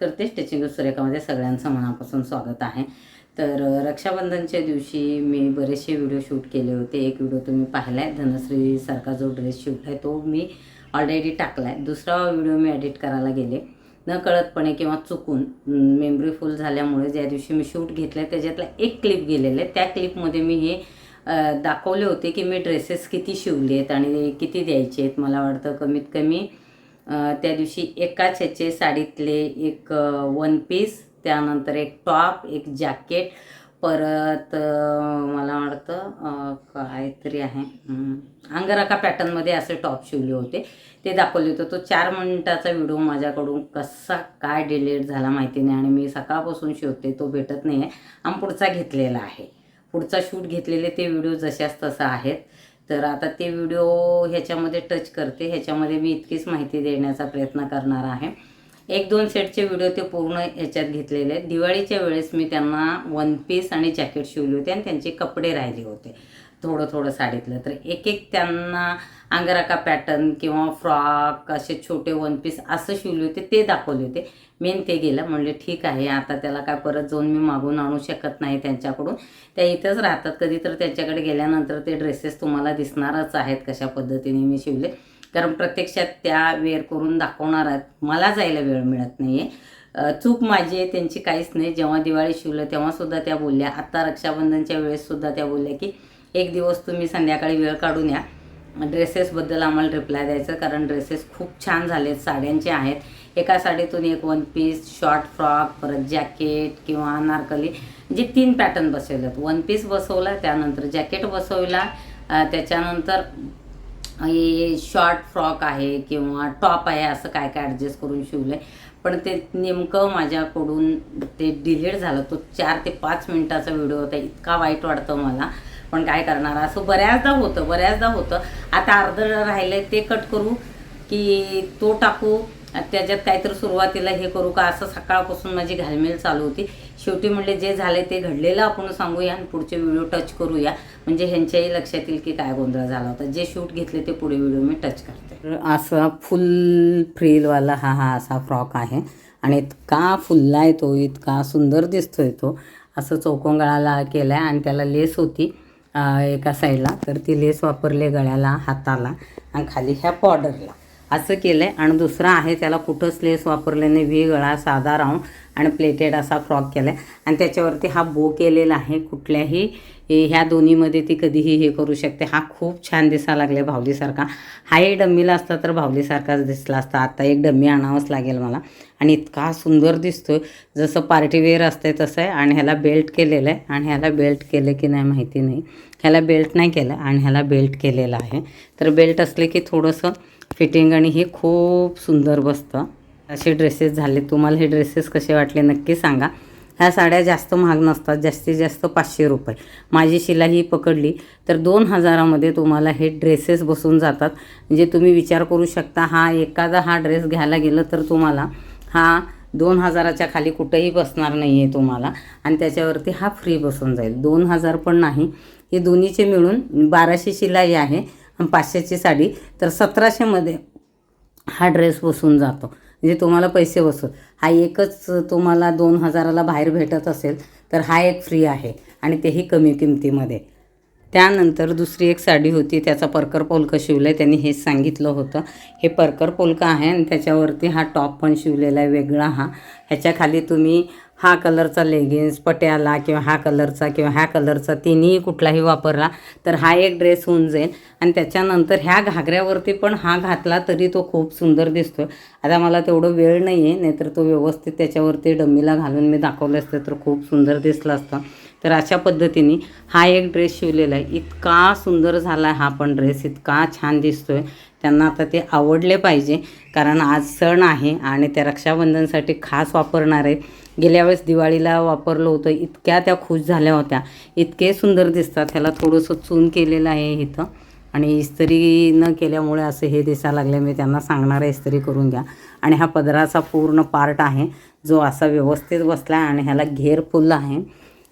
करते स्टिचिंग सूर्यकामध्ये सगळ्यांचं मनापासून स्वागत आहे. तर रक्षाबंधनच्या दिवशी मी बरेचसे व्हिडिओ शूट केले होते. एक व्हिडिओ तुम्ही पाहिला आहे धनश्रीसारखा जो ड्रेस शिवला आहे तो मी ऑलरेडी टाकला आहे दुसरा व्हिडिओ मी एडिट करायला गेले. न कळतपणे किंवा चुकून मेमरी फुल झाल्यामुळे ज्या दिवशी मी शूट घेतलं आहे त्याच्यातला एक क्लिप गेलेलं आहे. त्या क्लिपमध्ये मी हे दाखवले होते की मी ड्रेसेस किती शिवले आहेत आणि किती द्यायचे आहेत मला वाटतं कमीत कमी त्या दिवशी एकाच ह्याचे साडीतले एक वन पीस त्यानंतर एक टॉप एक जॅकेट परत मला वाटतं काहीतरी आहे. अंगरखा पॅटर्नमध्ये असे टॉप शिवले होते. ते दाखवले होते. तो चार मिनटाचा व्हिडिओ माझ्याकडून कसा काय डिलीट झाला माहिती नाही. आणि मी सकाळपासून शिवते तो भेटत नाही आहे आणि पुढचा घेतलेला आहे. पुढचा शूट घेतलेले ते व्हिडिओ जशाच तसं आहेत. तर आता ते व्हिडिओ ह्याच्यामध्ये टच करते. ह्याच्यामध्ये मी इतकीच माहिती देण्याचा प्रयत्न करणार आहे. एक दोन सेटचे व्हिडिओ ते पूर्ण ह्याच्यात घेतलेले आहेत. दिवाळीच्या वेळेस मी त्यांना वन पीस आणि जॅकेट शिवले होते आणि त्यांचे कपडे राहिले होते. थोडं थोडं साडीतलं. तर एक एक त्यांना अंगराका पॅटर्न किंवा फ्रॉक असे छोटे वन पीस असं शिवले होते ते दाखवले होते. मेन ते गेलं म्हणले ठीक आहे आता त्याला काय परत जाऊन मी मागून आणू शकत नाही त्यांच्याकडून. त्या इथंच राहतात कधी तर त्यांच्याकडे गेल्यानंतर ते ड्रेसेस तुम्हाला दिसणारच आहेत कशा पद्धतीने मी शिवले. कारण प्रत्यक्षात त्या वेअर करून दाखवणार आहेत मला जायला वेळ मिळत नाही आहे चूक माझी आहे त्यांची काहीच नाही. जेव्हा दिवाळी शिवलं तेव्हासुद्धा त्या बोलल्या. आत्ता रक्षाबंधनच्या वेळेससुद्धा त्या बोलल्या की एक दिवस तुम्ही संध्याकाळी वेळ काढून या. ड्रेसेसबद्दल आम्हाला रिप्लाय द्यायचं कारण ड्रेसेस खूप छान झालेत साड्यांचे आहेत. एका साडीतून एक वन पीस शॉर्ट फ्रॉक परत जॅकेट किंवा अनारकली जे तीन पॅटर्न बसवलेत वन पीस बसवला त्यानंतर जॅकेट बसवला त्याच्यानंतर हे शॉर्ट फ्रॉक आहे किंवा टॉप आहे असं काय काय ॲडजस्ट करून शिवलं आहे पण ते नेमकं माझ्याकडून ते डिलीट झालं. तो चार ते पाच मिनटाचा व्हिडिओ होता इतका वाईट वाटतं मला. पण काय करणार? असं बऱ्याचदा होतं बऱ्याचदा होतं. आता अर्ध राहिले ते कट करू की तो टाकू त्याच्यात काहीतरी सुरुवातीला हे करू का? असं सकाळपासून माझी घालमेल चालू होती. शेवटी म्हणले जे झाले ते घडलेलं आपण सांगूया आणि पुढचे व्हिडिओ टच करूया. म्हणजे ह्यांच्याही लक्षात येईल की काय गोंधळ झाला होता. जे शूट घेतले ते पुढे व्हिडिओ मी टच करते. असा फुल फ्रीलवाला हा हा असा फ्रॉक आहे. आणि इतका फुलला आहे तो इतका सुंदर दिसतोय तो. असं चौकोंगळाला केला आहे आणि त्याला लेस होती. एका साईडला तर ती लेस वापरले गळ्याला हाताला आणि खाली ह्या बॉर्डरला असं केलं आहे आणि दुसरा आहे त्याला कुठंच लेस वापरल्याने व्ही गळा साधा राऊंड आणि प्लेटेड असा फ्रॉक केला आहे आणि त्याच्यावरती हा बो केलेला आहे कुठल्याही ह्या दोन्हीमध्ये ती कधीही हे करू शकते. हा खूप छान दिसायला लागले भावलीसारखा. हाही डम्मीला असता तर भावलीसारखाच दिसला असता. आता एक डम्मी आणावंच लागेल मला. आणि इतका सुंदर दिसतो जसं पार्टीवेअर असते तसं आहे. आणि ह्याला बेल्ट केलेलं आहे. आणि ह्याला बेल्ट केलं की नाही माहिती नाही. ह्याला बेल्ट नाही केलं. आणि ह्याला बेल्ट केलेला आहे. तर बेल्ट असले की थोडंसं फिटिंग आणि हे खूप सुंदर बसतं. असे ड्रेसेस झाले. तुम्हाला हे ड्रेसेस कसे वाटले नक्की सांगा. ह्या साड्या जास्त महाग नसतात. जास्तीत जास्त पाचशे रुपये. माझी शिलाई पकडली तर दोन हजारामध्ये तुम्हाला हे ड्रेसेस बसून जातात. म्हणजे तुम्ही विचार करू शकता हा एखादा हा ड्रेस घ्यायला गेलं तर तुम्हाला हा दोन हजाराच्या खाली कुठंही बसणार नाही आहे तुम्हाला. आणि त्याच्यावरती हा फ्री बसून जाईल. दोन हजार पण नाही. हे दोन्हीचे मिळून बाराशे शिलाई आहे. पाचशेची साडी तर सतराशेमध्ये हा ड्रेस बसून जातो. म्हणजे तुम्हाला पैसे बसून हा एकच तुम्हाला दोन हजाराला बाहेर भेटत असेल तर हा एक फ्री आहे आणि तेही कमी किमतीमध्ये. त्यानंतर दुसरी एक साडी होती त्याचा परकर पोलकं शिवलं आहे त्यांनी हेच सांगितलं होतं. हे परकर पोलकं आहे आणि त्याच्यावरती हा टॉप पण शिवलेला आहे वेगळा हा. ह्याच्याखाली तुम्ही हा कलरचा लेगिन्स पट्याला किंवा हा कलरचा किंवा ह्या कलरचा तिन्ही कुठलाही वापरला तर हा एक ड्रेस होऊन जाईल. आणि त्याच्यानंतर ह्या घागऱ्यावरती पण हा घातला तरी तो खूप सुंदर दिसतो आता मला तेवढं वेळ नाही आहे नाहीतर तो व्यवस्थित त्याच्यावरती डम्मीला घालून मी दाखवलं असतं तर खूप सुंदर दिसलं असतं. तर अशा पद्धतीने हा एक ड्रेस शिवलेला आहे. इतका सुंदर झाला आहे हा पण ड्रेस इतका छान दिसतो आहे त्यांना आता ते आवडले पाहिजे कारण आज सण आहे आणि त्या रक्षाबंधनसाठी खास वापरणार आहेत. गेल्या वेळेस दिवाळीला वापरलं होतं इतक्या त्या खुश झाल्या होत्या. इतके सुंदर दिसतात ह्याला थोडंसं चून केलेलं आहे इथं. आणि इस्त्री न केल्यामुळे असं हे दिसायला लागले मी त्यांना सांगणार आहे इस्त्री करून घ्या. आणि हा पदराचा पूर्ण पार्ट आहे जो असा व्यवस्थित बसला आहे आणि ह्याला घेर फुल आहे.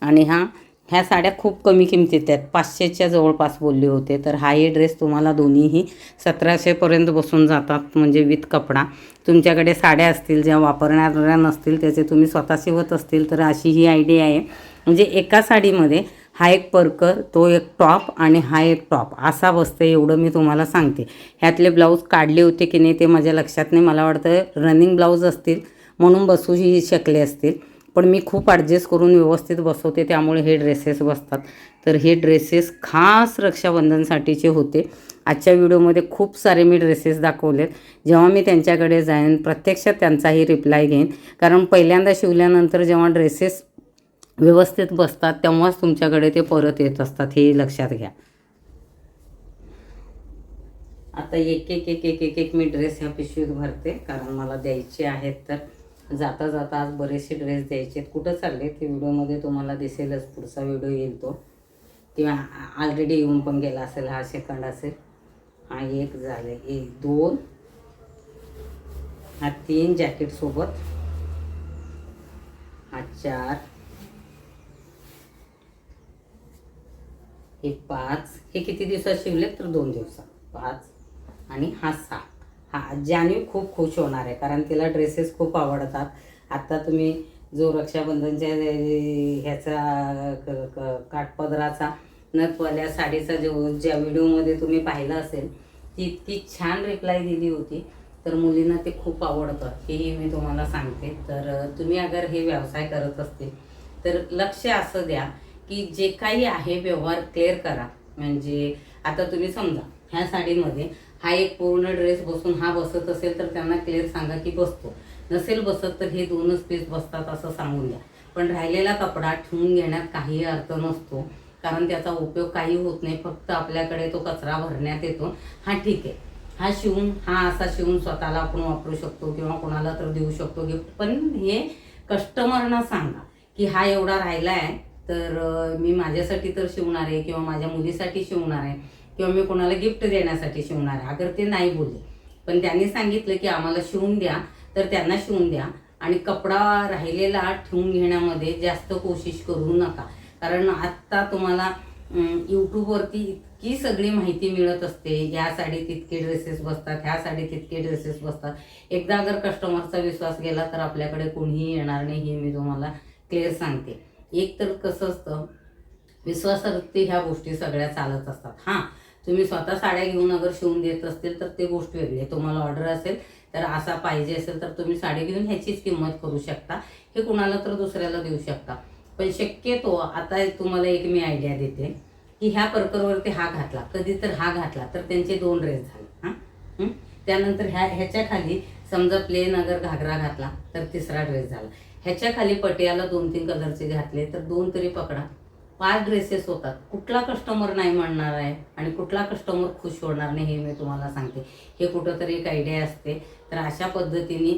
आणि हा ह्या साड्या खूप कमी किमतीत आहेत. पाचशेच्या जवळपास बोलले होते. तर हाही ड्रेस तुम्हाला दोन्हीही सतराशेपर्यंत बसून जातात म्हणजे विथ कपडा. तुमच्याकडे साड्या असतील ज्या वापरणाऱ्या नसतील त्याचे तुम्ही स्वतः शिवत असतील तर अशी ही आयडिया आहे. म्हणजे एका साडीमध्ये हा एक परकर तो एक टॉप आणि हा एक टॉप. असा बसते एवढं मी तुम्हाला सांगते. ह्यातले ब्लाऊज काढले होते की नाही ते माझ्या लक्षात नाही. मला वाटतं रनिंग ब्लाऊज असतील म्हणून बसूही शकले असतील. पण मी खूप ॲडजस्ट करून व्यवस्थित बसवते त्यामुळे हे ड्रेसेस बसतात. तर हे ड्रेसेस खास रक्षाबंधनसाठीचे होते. आजच्या व्हिडिओमध्ये खूप सारे मी ड्रेसेस दाखवलेत. जेव्हा मी त्यांच्याकडे जाईन प्रत्यक्षात त्यांचाही रिप्लाय घेईन. कारण पहिल्यांदा शिवल्यानंतर जेव्हा ड्रेसेस व्यवस्थित बसतात तेव्हाच तुमच्याकडे ते परत येत असतात. हे लक्षात घ्या. आता एक एक एक एक एक एक मी ड्रेस ह्या पिशवीत भरते. कारण मला द्यायचे आहेत तर जाता जाता आज बरेचसे ड्रेस द्यायचे आहेत. कुठं चालले ते व्हिडिओमध्ये तुम्हाला दिसेलच. पुढचा व्हिडिओ येईल तो. किंवा ऑलरेडी येऊन पण गेला असेल हा सेकंड असेल. हा एक झाले. एक दोन. हा तीन जॅकेटसोबत हा चार. हे पाच. हे किती दिवसात शिवले तर दोन दिवसात. पाच. आणि हा सहा हा जानवी खूप खुश होणार आहे कारण तिला ड्रेसेस खूप आवडतात. आत्ता तुम्ही जो रक्षाबंधनच्या ह्याचा क- क- काठपदराचा नथवाल्या साडीचा जो ज्या व्हिडिओमध्ये तुम्ही पाहिलं असेल ती इतकी छान रिप्लाय दिली होती. तर मुलींना ते खूप आवडतं. हेही मी तुम्हाला सांगते. तर तुम्ही अगर हे व्यवसाय करत असतील तर लक्ष असं द्या की जे काही आहे व्यवहार क्लिअर करा. म्हणजे आता तुम्ही समजा ह्या साडीमध्ये हा एक पूर्ण ड्रेस बसून हा बसत असेल तर त्यांना क्लिअर सांगा की बसतो. नसेल बसत तर हे दोनच पीस बसतात असं सांगून द्या. पण राहिलेला कपडा ठेवून घेण्यात काही अर्थ नसतो. कारण त्याचा उपयोग काही होत नाही. फक्त आपल्याकडे तो कचरा भरण्यात येतो. हा ठीक आहे. हा शिवून हा असा शिवून स्वतःला आपण वापरू शकतो किंवा कोणाला तर देऊ शकतो गिफ्ट पण हे कस्टमरना सांगा की हा एवढा राहिला आहे तर मी माझ्यासाठी तर शिवणार आहे किंवा माझ्या मुलीसाठी शिवणार आहे. किंवा मी कोणाला गिफ्ट देण्यासाठी शिवणार आहे. अगर ते नाही बोलले. पण त्यांनी सांगितलं की आम्हाला शिवून द्या. तर त्यांना शिवून द्या. आणि कपडा राहिलेला ठेवून घेण्यामध्ये जास्त कोशिश करू नका. कारण आत्ता तुम्हाला यूट्यूबवरती इतकी सगळी माहिती मिळत असते. या साडीत इतके ड्रेसेस बसतात ह्या साडीत इतके ड्रेसेस बसतात. एकदा अगर कस्टमरचा विश्वास गेला तर आपल्याकडे कोणीही येणार नाही हे मी तुम्हाला क्लिअर सांगते. एक तर कसं असतं विश्वासार्थी ह्या गोष्टी सगळ्या चालत असतात. हां तुम्ही स्वतः साड्या घेऊन अगर शिवून देत असतील तर ते गोष्ट वेगळी आहे. तुम्हाला ऑर्डर असेल तर असा पाहिजे असेल तर तुम्ही साडी घेऊन ह्याचीच किंमत करू शकता. हे कुणाला तर दुसऱ्याला देऊ शकता. पण शक्यतो आता तुम्हाला एक मी आयडिया देते की ह्या परकरवरती हा घातला कधी तर हा घातला तर त्यांचे दोन ड्रेस झाले. हां? त्यानंतर ह्या ह्याच्या खाली समजा प्लेन अगर घागरा घातला तर तिसरा ड्रेस झाला. ह्याच्या खाली पटियाला दोन तीन कलरचे घातले तर दोन तरी पकडा. पाच ड्रेसेस होतात. कुठला कस्टमर नाही म्हणणार आहे आणि कुठला कस्टमर खुश होणार नाही हे मी तुम्हाला सांगते. हे कुठंतरी एक आयडिया असते. तर अशा पद्धतीने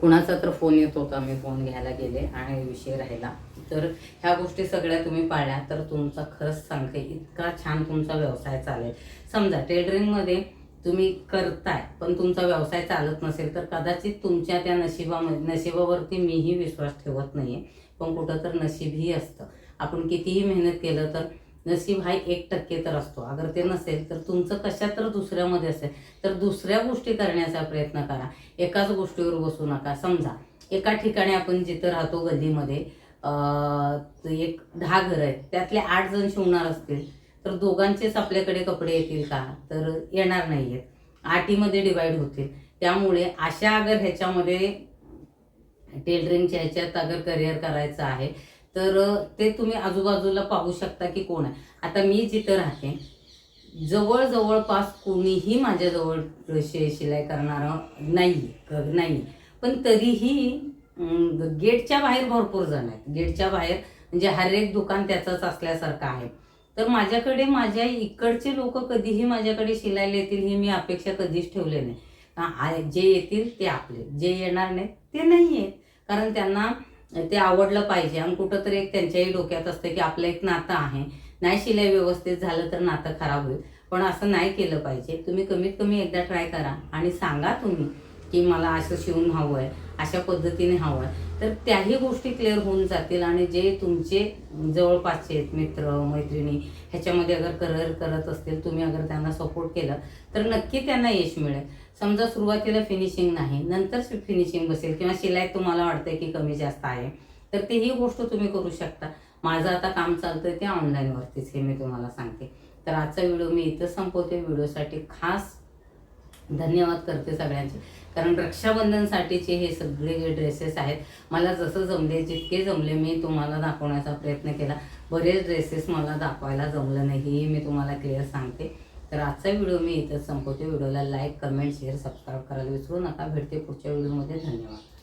कुणाचा तर फोन येत होता मी फोन घ्यायला गेले आणि विषय राहिला. तर ह्या गोष्टी सगळ्या तुम्ही पाळल्या तर तुमचा खरंच सांगते इतका छान तुमचा व्यवसाय चालेल. समजा टेलरिंगमध्ये तुम्ही करताय पण तुमचा व्यवसाय चालत नसेल तर कदाचित तुमच्या त्या नशिबामध्ये नशिबावरती मीही विश्वास ठेवत नाहीये. पण कुठं तर नशीबही असतं. आपण कितीही मेहनत केलं तर नशीब हा एक टक्के तर असतो. अगर ते नसेल तर तुमचं कशात तर दुसऱ्यामध्ये असेल. तर दुसऱ्या गोष्टी करण्याचा प्रयत्न करा. एकाच गोष्टीवर बसू नका. समजा एका ठिकाणी आपण जिथं राहतो गल्लीमध्ये एक दहा घरं आहेत. त्यातले आठ जण शिवणार असतील. तर दोघांचेच आपल्याकडे कपडे येतील का? तर येणार नाही आहेत आटीमध्ये डिवाईड होतील. त्यामुळे अशा अगर ह्याच्यामध्ये टेलरिंगच्या ह्याच्यात अगर करिअर करायचं आहे तर ते तुम्ही आजूबाजूला पाहू शकता की कोण आहे. आता मी जिथं राहते जवळ जवळपास कोणीही माझ्याजवळ शे शिलाई करणारं नाही नाही पण तरीही गेटच्या बाहेर भरपूर जण आहेत. गेटच्या बाहेर म्हणजे हर एक दुकान त्याचंच असल्यासारखं आहे. तर माझ्याकडे माझ्या इकडचे लोक कधीही माझ्याकडे शिलायला येतील ही मी अपेक्षा कधीच ठेवले नाही. जे येतील ते आपले. जे येणार नाहीत ते नाही आहेत कारण त्यांना ते आवडलं पाहिजे. आणि कुठंतरी एक त्यांच्याही डोक्यात असतं की आपलं एक नातं आहे. नाही शिलाई व्यवस्थित झालं तर नातं खराब होईल. पण असं नाही केलं पाहिजे. तुम्ही कमीत कमी एकदा ट्राय करा आणि सांगा तुम्ही. की मला असं शिवून हवं आहे अशा पद्धतीने हवं आहे तर त्याही गोष्टी क्लिअर होऊन जातील आणि जे तुमचे जवळपासचे आहेत मित्र मैत्रिणी ह्याच्यामध्ये अगर करिअर करत असतील तुम्ही अगर त्यांना सपोर्ट केलं तर नक्की त्यांना यश मिळेल. समजा सुरुवातीला फिनिशिंग नाही नंतर फिनिशिंग बसेल किंवा शिलाई तुम्हाला वाटते की कमी जास्त आहे तर ते ही गोष्ट तुम्ही करू शकता. माझं आता काम चालतंय ते ऑनलाईनवरतीच हे मी तुम्हाला सांगते. तर आजचा व्हिडिओ मी इथं संपवते. व्हिडिओसाठी खास धन्यवाद करते सगळ्यांचे. कारण रक्षाबंधनसाठीचे हे सगळे जे ड्रेसेस आहेत मला जसं जमले जितके जमले मी तुम्हाला दाखवण्याचा प्रयत्न केला. बरेच ड्रेसेस मला दाखवायला जमलं नाही हे मी तुम्हाला क्लिअर सांगते. तर आजचा व्हिडिओ मी इथंच संपवते. व्हिडिओला लाईक कमेंट शेअर सबस्क्राईब करायला विसरू नका. भेटते पुढच्या व्हिडिओमध्ये धन्यवाद.